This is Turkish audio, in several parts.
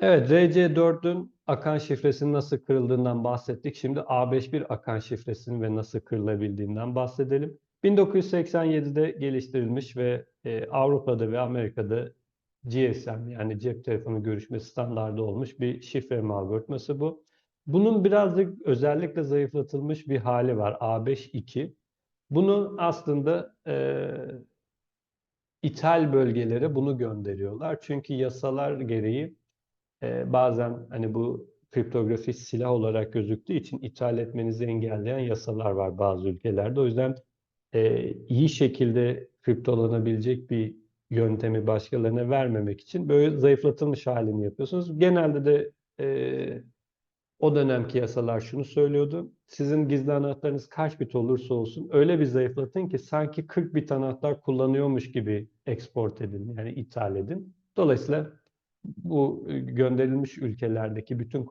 Evet, RC4'ün akan şifresinin nasıl kırıldığından bahsettik. Şimdi A51 akan şifresinin ve nasıl kırılabildiğinden bahsedelim. 1987'de geliştirilmiş ve e, Avrupa'da ve Amerika'da GSM yani cep telefonu görüşme standardı olmuş bir şifre algoritması bu. Bunun birazcık özellikle zayıflatılmış bir hali var A52. Bunu aslında e, ithal bölgelere bunu gönderiyorlar. Çünkü yasalar gereği e, bazen hani bu kriptografi silah olarak gözüktüğü için ithal etmenizi engelleyen yasalar var bazı ülkelerde. O yüzden e, iyi şekilde kriptolanabilecek bir yöntemi başkalarına vermemek için böyle zayıflatılmış halini yapıyorsunuz. Genelde de e, o dönemki yasalar şunu söylüyordu. Sizin gizli anahtarınız kaç bit olursa olsun öyle bir zayıflatın ki sanki 40 bit anahtar kullanıyormuş gibi export edin yani ithal edin. Dolayısıyla bu gönderilmiş ülkelerdeki bütün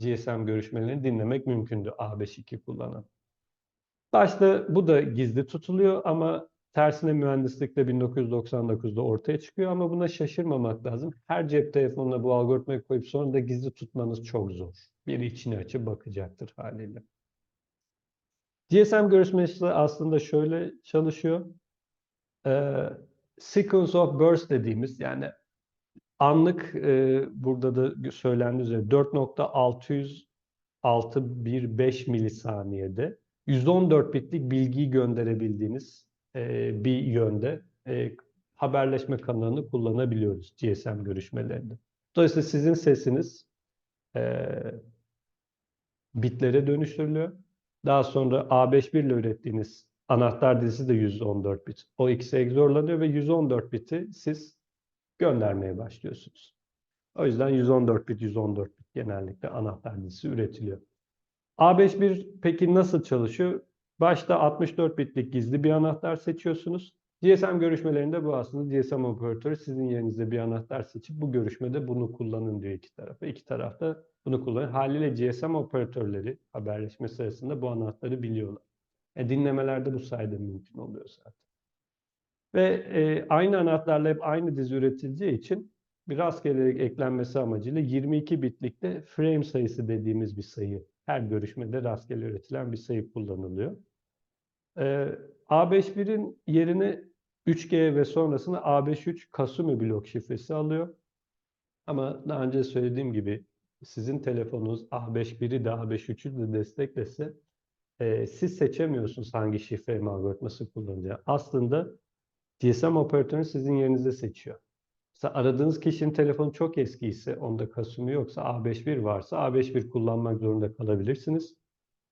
GSM görüşmelerini dinlemek mümkündü A52 kullanan. Başta bu da gizli tutuluyor ama tersine mühendislikte 1999'da ortaya çıkıyor ama buna şaşırmamak lazım. Her cep telefonuna bu algoritmayı koyup sonra da gizli tutmanız çok zor. Biri içini açıp bakacaktır haliyle. GSM görüşmesi aslında şöyle çalışıyor. Ee, sequence of burst dediğimiz yani Anlık e, burada da söylendiği üzere 4.60615 milisaniyede 114 bitlik bilgiyi gönderebildiğiniz e, bir yönde e, haberleşme kanalını kullanabiliyoruz GSM görüşmelerinde. Dolayısıyla sizin sesiniz e, bitlere dönüştürülüyor. Daha sonra A51 ile ürettiğiniz anahtar dizisi de 114 bit. O ikisi egzorlanıyor ve 114 biti siz göndermeye başlıyorsunuz. O yüzden 114 bit 114 bit genellikle anahtar dizisi üretiliyor. A51 peki nasıl çalışıyor? Başta 64 bitlik gizli bir anahtar seçiyorsunuz. GSM görüşmelerinde bu aslında GSM operatörü sizin yerinizde bir anahtar seçip bu görüşmede bunu kullanın diyor iki tarafa. İki taraf da bunu kullanıyor. Haliyle GSM operatörleri haberleşme sırasında bu anahtarı biliyorlar. E, dinlemelerde bu sayede mümkün oluyor zaten. Ve e, aynı anahtarla hep aynı dizi üretileceği için bir rastgele eklenmesi amacıyla 22 bitlikte frame sayısı dediğimiz bir sayı. Her görüşmede rastgele üretilen bir sayı kullanılıyor. Ee, A51'in yerine 3G ve sonrasında A53 Kasumi blok şifresi alıyor. Ama daha önce söylediğim gibi sizin telefonunuz A51'i de A53'ü de desteklese e, siz seçemiyorsunuz hangi şifre algoritması kullanacağı. Aslında GSM operatörünü sizin yerinize seçiyor. Mesela aradığınız kişinin telefonu çok eski ise, onda Kasumi yoksa A51 varsa A51 kullanmak zorunda kalabilirsiniz.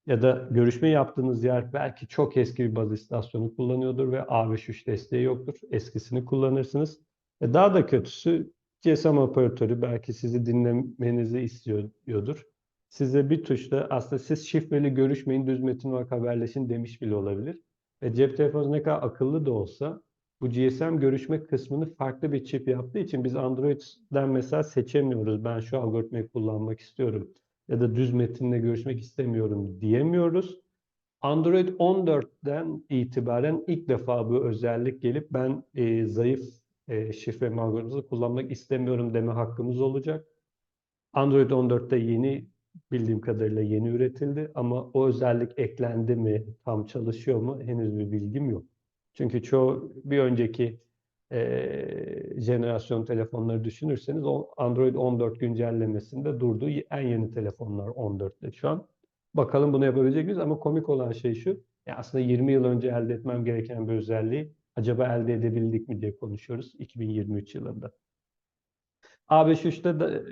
Ya da görüşme yaptığınız yer belki çok eski bir baz istasyonu kullanıyordur ve A53 desteği yoktur. Eskisini kullanırsınız. E daha da kötüsü GSM operatörü belki sizi dinlemenizi istiyordur. Size bir tuşla aslında siz şifreli görüşmeyin, düz metin olarak haberleşin demiş bile olabilir. E cep telefonu ne kadar akıllı da olsa bu GSM görüşme kısmını farklı bir çip yaptığı için biz Android'den mesela seçemiyoruz. Ben şu algoritmayı kullanmak istiyorum ya da düz metinle görüşmek istemiyorum diyemiyoruz. Android 14'ten itibaren ilk defa bu özellik gelip ben e, zayıf e, şifre algoritması kullanmak istemiyorum deme hakkımız olacak. Android 14'te yeni bildiğim kadarıyla yeni üretildi ama o özellik eklendi mi, tam çalışıyor mu henüz bir bilgim yok. Çünkü çoğu bir önceki e, jenerasyon telefonları düşünürseniz o Android 14 güncellemesinde durduğu en yeni telefonlar 14'te şu an. Bakalım bunu yapabilecek miyiz? Ama komik olan şey şu. Ya aslında 20 yıl önce elde etmem gereken bir özelliği acaba elde edebildik mi diye konuşuyoruz 2023 yılında. A53'te de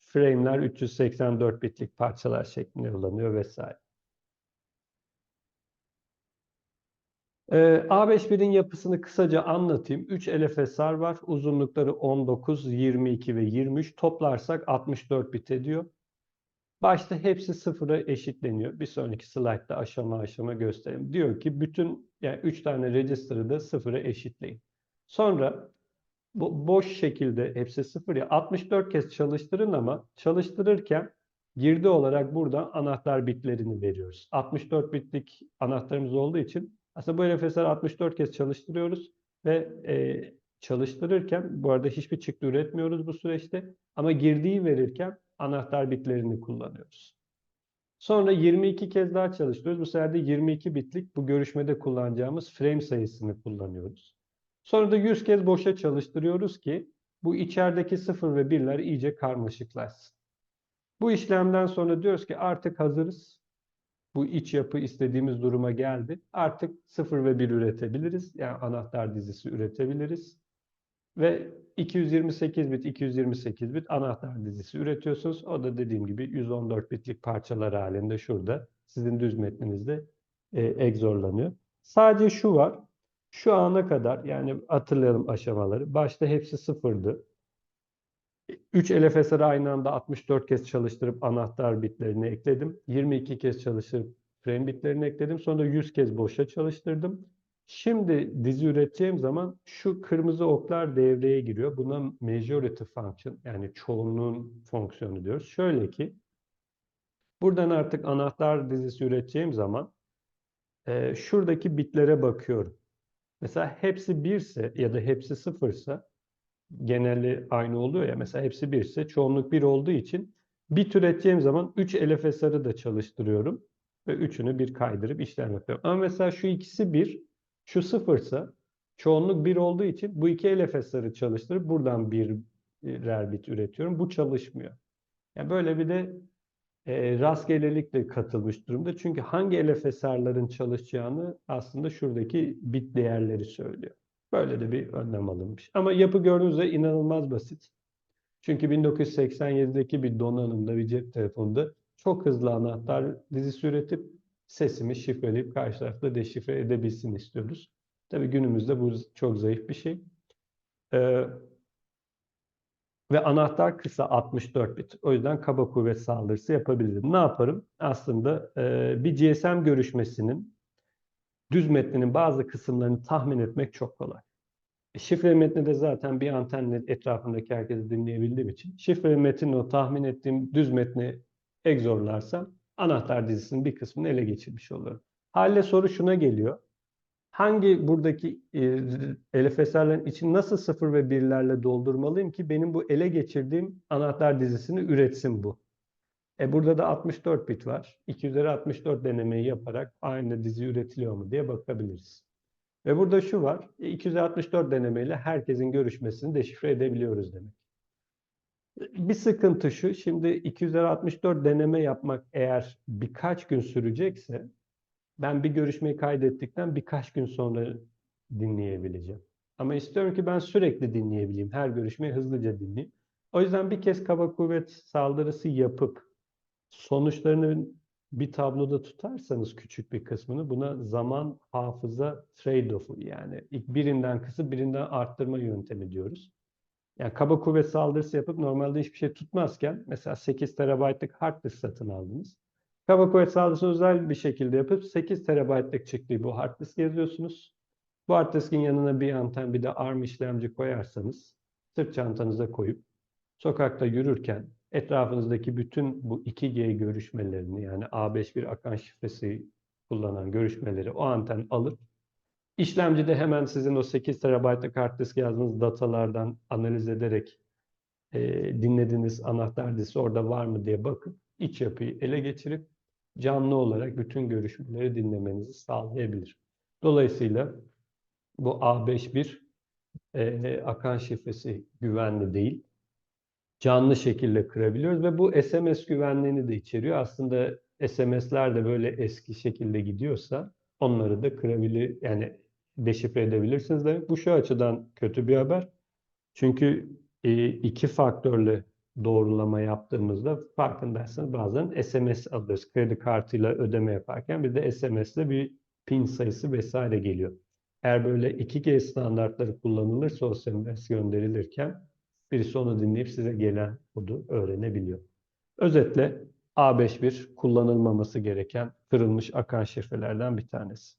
frame'ler 384 bitlik parçalar şeklinde kullanıyor vesaire. Ee, A51'in yapısını kısaca anlatayım. 3 LFSR var. Uzunlukları 19, 22 ve 23. Toplarsak 64 bit ediyor. Başta hepsi sıfıra eşitleniyor. Bir sonraki slaytta aşama aşama göstereyim. Diyor ki bütün yani 3 tane register'ı da sıfıra eşitleyin. Sonra bu boş şekilde hepsi sıfır ya 64 kez çalıştırın ama çalıştırırken girdi olarak buradan anahtar bitlerini veriyoruz. 64 bitlik anahtarımız olduğu için aslında bu LFSR 64 kez çalıştırıyoruz ve e, çalıştırırken bu arada hiçbir çıktı üretmiyoruz bu süreçte ama girdiği verirken anahtar bitlerini kullanıyoruz. Sonra 22 kez daha çalıştırıyoruz. Bu sefer de 22 bitlik bu görüşmede kullanacağımız frame sayısını kullanıyoruz. Sonra da 100 kez boşa çalıştırıyoruz ki bu içerideki 0 ve 1'ler iyice karmaşıklaşsın. Bu işlemden sonra diyoruz ki artık hazırız. Bu iç yapı istediğimiz duruma geldi. Artık 0 ve 1 üretebiliriz. Yani anahtar dizisi üretebiliriz. Ve 228 bit, 228 bit anahtar dizisi üretiyorsunuz. O da dediğim gibi 114 bitlik parçalar halinde şurada sizin düz metninizde e, egzorlanıyor. Sadece şu var. Şu ana kadar yani hatırlayalım aşamaları. Başta hepsi sıfırdı. 3 LFSR'ı aynı anda 64 kez çalıştırıp anahtar bitlerini ekledim. 22 kez çalıştırıp frame bitlerini ekledim. Sonra 100 kez boşa çalıştırdım. Şimdi dizi üreteceğim zaman şu kırmızı oklar devreye giriyor. Buna majority function yani çoğunluğun fonksiyonu diyoruz. Şöyle ki buradan artık anahtar dizisi üreteceğim zaman e, şuradaki bitlere bakıyorum. Mesela hepsi 1 ise ya da hepsi 0 ise geneli aynı oluyor ya. Mesela hepsi 1 ise çoğunluk 1 olduğu için bit üreteceğim zaman 3 LFSR'ı da çalıştırıyorum. Ve üçünü bir kaydırıp işlem yapıyorum. Ama mesela şu ikisi 1, şu 0 ise çoğunluk 1 olduğu için bu iki LFSR'ı çalıştırıp buradan birer bit üretiyorum. Bu çalışmıyor. Yani böyle bir de e, rastgelelik de katılmış durumda. Çünkü hangi LFSR'ların çalışacağını aslında şuradaki bit değerleri söylüyor. Böyle de bir önlem alınmış. Ama yapı gördüğünüzde inanılmaz basit. Çünkü 1987'deki bir donanımda, bir cep telefonunda çok hızlı anahtar dizisi üretip sesimi şifreleyip karşı tarafta deşifre edebilsin istiyoruz. Tabii günümüzde bu çok zayıf bir şey. Ee, ve anahtar kısa 64 bit. O yüzden kaba kuvvet saldırısı yapabilirim. Ne yaparım? Aslında e, bir GSM görüşmesinin düz metninin bazı kısımlarını tahmin etmek çok kolay. E, şifre metni de zaten bir antenle etrafındaki herkesi dinleyebildiğim için şifre metni o tahmin ettiğim düz metni egzorlarsam anahtar dizisinin bir kısmını ele geçirmiş olurum. Haliyle soru şuna geliyor. Hangi buradaki e, LFSR'lerin için nasıl sıfır ve birlerle doldurmalıyım ki benim bu ele geçirdiğim anahtar dizisini üretsin bu? E burada da 64 bit var. 2 üzeri 64 denemeyi yaparak aynı dizi üretiliyor mu diye bakabiliriz. Ve burada şu var. 264 denemeyle herkesin görüşmesini deşifre edebiliyoruz demek. Bir sıkıntı şu. Şimdi 264 deneme yapmak eğer birkaç gün sürecekse ben bir görüşmeyi kaydettikten birkaç gün sonra dinleyebileceğim. Ama istiyorum ki ben sürekli dinleyebileyim. Her görüşmeyi hızlıca dinleyeyim. O yüzden bir kez kaba kuvvet saldırısı yapıp sonuçlarını bir tabloda tutarsanız küçük bir kısmını buna zaman hafıza trade-off'u yani ilk birinden kısıp birinden arttırma yöntemi diyoruz. Yani kaba kuvvet saldırısı yapıp normalde hiçbir şey tutmazken mesela 8 terabaytlık hard disk satın aldınız. Kaba kuvvet saldırısını özel bir şekilde yapıp 8 terabaytlık çıktığı bu hard disk yazıyorsunuz. Bu hard diskin yanına bir anten bir de ARM işlemci koyarsanız sırt çantanıza koyup sokakta yürürken etrafınızdaki bütün bu 2G görüşmelerini yani A51 akan şifresi kullanan görüşmeleri o anten alıp işlemci de hemen sizin o 8 TB'lık hard disk yazdığınız datalardan analiz ederek e, dinlediğiniz anahtar dizisi orada var mı diye bakıp iç yapıyı ele geçirip canlı olarak bütün görüşmeleri dinlemenizi sağlayabilir. Dolayısıyla bu A51 e, akan şifresi güvenli değil canlı şekilde kırabiliyoruz ve bu SMS güvenliğini de içeriyor. Aslında SMS'ler de böyle eski şekilde gidiyorsa onları da kırabilir yani deşifre edebilirsiniz demek. Bu şu açıdan kötü bir haber. Çünkü e, iki faktörle doğrulama yaptığımızda farkındaysanız bazen SMS alırız. Kredi kartıyla ödeme yaparken bir de SMS'le bir pin sayısı vesaire geliyor. Eğer böyle 2G standartları kullanılırsa o SMS gönderilirken Birisi onu dinleyip size gelen kodu öğrenebiliyor. Özetle A51 kullanılmaması gereken kırılmış akan şifrelerden bir tanesi.